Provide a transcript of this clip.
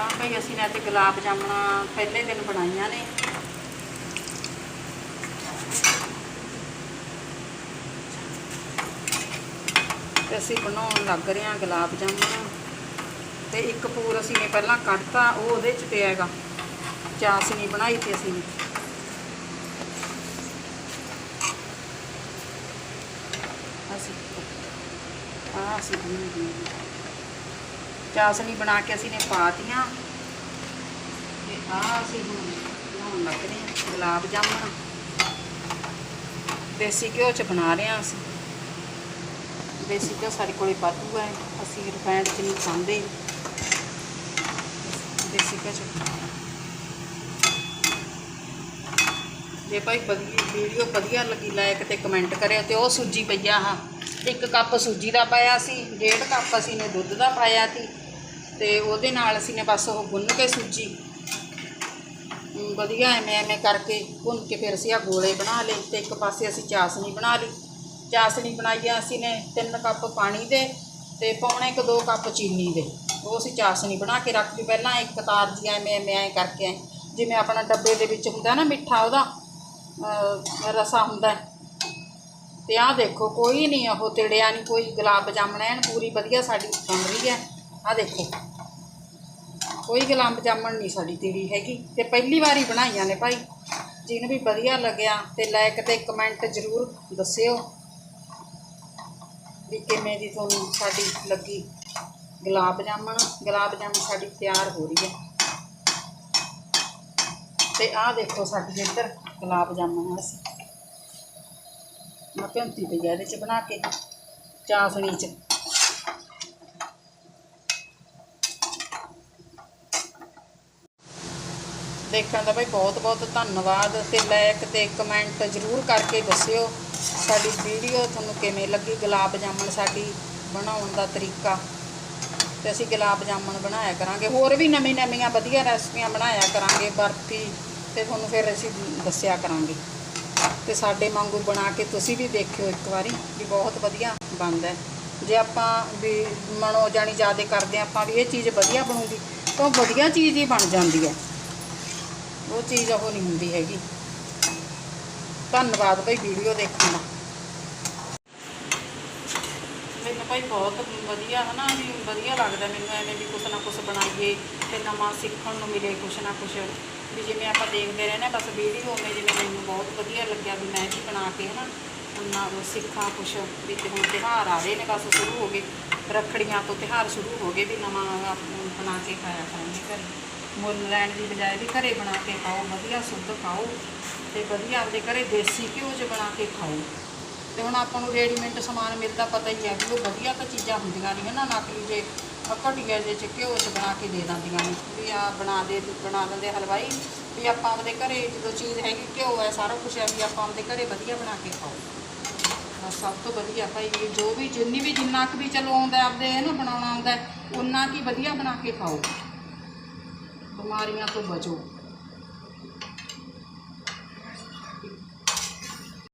ਆ ਭਈ ਅਸੀਂ ਨੇ ਤੇ ਗੁਲਾਬ ਜਾਮਣਾ ਪਹਿਲੇ ਦਿਨ ਬਣਾਈਆਂ ਨੇ। ਤੇ ਅਸੀਂ ਬਣਾਉਣ ਲੱਗ ਰਹੇ ਹਾਂ ਗੁਲਾਬ ਜਾਮਣ। ਤੇ ਇੱਕ ਪੂਰ ਅਸੀਂ ਨੇ ਪਹਿਲਾਂ ਕੱਢਤਾ, ਉਹ ਉਹਦੇ ਚ ਪਿਆ ਹੈਗਾ। ਚਾਸਨੀ ਬਣਾਈ ਤੇ ਅਸੀਂ ਨੇ। ਅਸੀਂ ਆ ਅਸੀਂ ਬਣਾਈ ਚਾਸਨੀ ਬਣਾ ਕੇ ਅਸੀਂ ਨੇ ਪਾਤੀਆਂ। ਤੇ ਆ ਅਸੀਂ ਹੁਣ ਬਣਾਉਣ ਲੱਗ ਰਹੇ ਹਾਂ ਗੁਲਾਬ ਜਾਮਣ। ਦੇਸੀ ਘਿਓ ਚ ਬਣਾ ਰਹੇ ਹਾਂ ਅਸੀਂ। ਦੇਸੀ ਘਿਓ ਸਾਡੇ ਕੋਲੇ ਵਾਧੂ ਹੈ ਅਸੀਂ ਰਿਫਾਈਂਡ ਚ ਨਹੀਂ ਖਾਂਦੇ। ਦੇਸੀ ਘਿਓ ਚ ਜੇ ਭਾਈ ਵਧੀਆ ਵੀਡੀਓ ਵਧੀਆ ਲੱਗੀ ਲਾਇਕ ਤੇ ਕਮੈਂਟ ਕਰਿਓ ਤੇ ਉਹ ਸੂਜੀ ਪਈ ਆ ਇੱਕ ਕੱਪ ਸੂਜੀ ਦਾ ਪਾਇਆ ਸੀ, ਡੇਢ ਕੱਪ ਅਸੀਂ ਨੇ ਦੁੱਧ ਦਾ ਪਾਇਆ ਸੀ। ਤੇ ਉਹਦੇ ਨਾਲ ਅਸੀਂ ਨੇ ਬਸ ਉਹ ਗੁੰਨ ਕੇ ਸੂਜੀ। ਵਧੀਆ ਐਵੇਂ ਐਵੇਂ ਕਰਕੇ ਭੁੰਨ ਕੇ ਫਿਰ ਅਸੀਂ ਆ ਗੋਲੇ ਬਣਾ ਲਏ ਤੇ ਇੱਕ ਪਾਸੇ ਅਸੀਂ ਚਾਸਣੀ ਬਣਾ ਲਈ। ਚਾਸਣੀ ਬਣਾਈ ਆ ਅਸੀਂ ਨੇ 3 ਕੱਪ ਪਾਣੀ ਦੇ ਤੇ ਪੌਣੇ ਕੁ 2 ਕੱਪ ਚੀਨੀ ਦੇ। ਉਹ ਅਸੀਂ ਚਾਸਣੀ ਬਣਾ ਕੇ ਰੱਖ ਲਈ। ਪਹਿਲਾਂ ਇੱਕ ਤਾਰ ਜੀ ਐਵੇਂ ਐਵੇਂ, ਐਂ ਕਰਕੇ ਜਿਵੇਂ ਆਪਣਾ ਡੱਬੇ ਦੇ ਵਿੱਚ ਹੁੰਦਾ ਨਾ ਮਿੱਠਾ ਉਹਦਾ ਰਸਾ ਹੁੰਦਾ। ਹੈ। ਤੇ ਆਹ ਦੇਖੋ, ਕੋਈ ਨਹੀਂ ਉਹ ਤਿੜਿਆ ਨਹੀਂ ਕੋਈ ਗੁਲਾਬ ਜਾਮਣ ਐਨ ਪੂਰੀ ਵਧੀਆ ਸਾਡੀ ਬਣ ਰਹੀ ਹੈ ਆਹ ਦੇਖੋ। ਕੋਈ ਗੁਲਾਬ ਜਾਮਣ ਨਹੀਂ ਸਾਡੀ ਤਿੜੀ ਹੈਗੀ। ਤੇ ਪਹਿਲੀ ਵਾਰੀ ਬਣਾਈਆਂ ਨੇ ਭਾਈ। ਜਿਹਨੂੰ ਵੀ ਵਧੀਆ ਲੱਗਿਆ ਤੇ ਲਾਇਕ ਤੇ ਕਮੈਂਟ ਜ਼ਰੂਰ ਦੱਸਿਓ ਵੀ ਕਿਵੇਂ ਦੀ ਤੁਹਾਨੂੰ ਸਾਡੀ ਲੱਗੀ ਗੁਲਾਬ ਜਾਮਣ। ਗੁਲਾਬ ਜਾਮਣ ਸਾਡੀ ਤਿਆਰ ਹੋ ਰਹੀ ਹੈ। ਤੇ ਆਹ ਦੇਖੋ ਸਾਡੇ ਇੱਧਰ ਗੁਲਾਬ ਜਾਮਣ ਅਸੀਂ ਮੈਂ ਭਿਉਂਤੀ ਪਈ ਆ ਇਹਦੇ ਚ ਬਣਾ ਕੇ। ਚਾਸਣੀ ਚ। ਦੇਖਣ ਦਾ ਭਾਈ ਬਹੁਤ ਬਹੁਤ ਧੰਨਵਾਦ ਤੇ ਲਾਇਕ ਤੇ ਕਮੈਂਟ ਜ਼ਰੂਰ ਕਰਕੇ ਦੱਸਿਓ ਸਾਡੀ ਵੀਡੀਓ ਤੁਹਾਨੂੰ ਕਿਵੇਂ ਲੱਗੀ, ਗੁਲਾਬ ਜਾਮਣ ਸਾਡੀ ਬਣਾਉਣ ਦਾ ਤਰੀਕਾ। ਤੇ ਅਸੀਂ ਗੁਲਾਬ ਜਾਮਣ ਬਣਾਇਆ ਕਰਾਂਗੇ, ਹੋਰ ਵੀ ਨਵੀਂ ਨਵੀਆਂ ਵਧੀਆ ਰੈਸਪੀਆਂ ਬਣਾਇਆ ਕਰਾਂਗੇ ਬਰਫੀ ਤੇ ਤੁਹਾਨੂੰ ਫਿਰ ਅਸੀਂ ਦੱਸਿਆ ਕਰਾਂਗੇ। ਤੇ ਸਾਡੇ ਵਾਂਗੂ ਬਣਾ ਕੇ ਤੁਸੀਂ ਵੀ ਦੇਖਿਓ ਇੱਕ ਵਾਰੀ ਵੀ ਬਹੁਤ ਵਧੀਆ ਬਣਦਾ ਜੇ ਆਪਾਂ ਵੀ ਮਨੋ ਜਾਣੀ ਜ਼ਿਆਦਾ ਕਰਦੇ ਹਾਂ, ਆਪਾਂ ਵੀ ਇਹ ਚੀਜ਼ ਵਧੀਆ ਬਣੂਗੀ ਤਾਂ ਉਹ ਵਧੀਆ ਚੀਜ਼ ਹੀ ਬਣ ਜਾਂਦੀ ਹੈ। ਉਹ ਚੀਜ਼ ਉਹ ਨਹੀਂ ਹੁੰਦੀ ਹੈਗੀ। ਧੰਨਵਾਦ ਭਾਈ ਵੀਡੀਓ ਦੇਖਣ ਦਾ। ਮੈਨੂੰ ਭਾਈ ਬਹੁਤ ਵਧੀਆ ਹਨਾ ਵੀ ਵਧੀਆ ਲੱਗਦਾ ਮੈਨੂੰ ਐਵੇਂ ਵੀ ਕੁਛ ਨਾ ਕੁਛ ਬਣਾਈਏ ਤੇ ਨਵਾਂ ਸਿੱਖਣ ਨੂੰ ਮਿਲੇ ਕੁਛ ਨਾ ਕੁਛ। ਵੀ ਜਿਵੇਂ ਆਪਾਂ ਦੇਖਦੇ ਰਹਿੰਦੇ ਹਾਂ, ਬਸ ਵੀਡੀਓ ਉਵੇਂ ਜਿਵੇਂ ਮੈਨੂੰ ਬਹੁਤ ਵਧੀਆ ਲੱਗਿਆ ਵੀ ਮੈਂ ਵੀ ਬਣਾ ਕੇ ਹਨਾ ਉਹਨਾਂ ਨੂੰ ਸਿੱਖਾਂ ਕੁਛ ਵੀ ਤੇ ਹੁਣ ਤਿਉਹਾਰ ਆ ਰਹੇ ਨੇ ਬਸ ਸ਼ੁਰੂ ਹੋ ਗਏ। ਰੱਖੜੀਆਂ ਤੋਂ ਤਿਉਹਾਰ ਸ਼ੁਰੂ ਹੋ ਗਏ ਵੀ ਨਵਾਂ ਬਣਾ ਕੇ ਖਾਇਆ ਕਰਾਂਗੇ ਘਰੇ। ਮੁੱਲ ਲੈਣ ਦੀ ਬਜਾਏ ਵੀ ਘਰੇ ਬਣਾ ਕੇ ਖਾਓ, ਵਧੀਆ ਸ਼ੁੱਧ ਖਾਓ ਤੇ ਵਧੀਆ ਆਪਦੇ ਘਰੇ ਦੇਸੀ ਘਿਓ 'ਚ ਬਣਾ ਕੇ ਖਾਓ। ਤੇ ਹੁਣ ਆਪਾਂ ਨੂੰ ਰੈਡੀਮੇਡ ਸਮਾਨ ਮਿਲਦਾ ਪਤਾ ਹੀ ਹੈ ਵੀ ਉਹ ਵਧੀਆ ਤਾਂ ਚੀਜ਼ਾਂ ਹੁੰਦੀਆਂ ਨਹੀਂ ਨਾ ਨਕਲੀ ਜੇ, ਆਹ ਘਟੀਆ ਜੇ ਚ ਘਿਓ ਚ ਬਣਾ ਕੇ ਦੇ ਦਿੰਦੀਆਂ ਨੇ। ਵੀ ਆ ਬਣਾ ਦੇ, ਬਣਾ ਦਿੰਦੇ ਹਲਵਾਈ, ਵੀ ਆਪਾਂ ਆਪਦੇ ਘਰੇ ਜਦੋਂ ਚੀਜ਼ ਹੈਗੀ ਘਿਓ ਹੈ, ਸਾਰਾ ਕੁਝ ਹੈ, ਵੀ ਆਪਾਂ ਆਪਦੇ ਘਰੇ ਵਧੀਆ ਬਣਾ ਕੇ ਖਾਓ। ਸਭ ਤੋਂ ਵਧੀਆ ਭਾਈ ਵੀ ਜੋ ਵੀ, ਜਿੰਨੀ ਵੀ, ਜਿੰਨਾ ਕੁ ਵੀ ਚਲੋ ਆਉਂਦਾ ਆਪਦੇ ਇਹਨੂੰ ਬਣਾਉਣਾ ਆਉਂਦਾ ਉਨਾ ਕੀ ਵਧੀਆ ਬਣਾ ਕੇ ਖਾਓ। ਬਿਮਾਰੀਆਂ ਤੋਂ ਬਚੋ।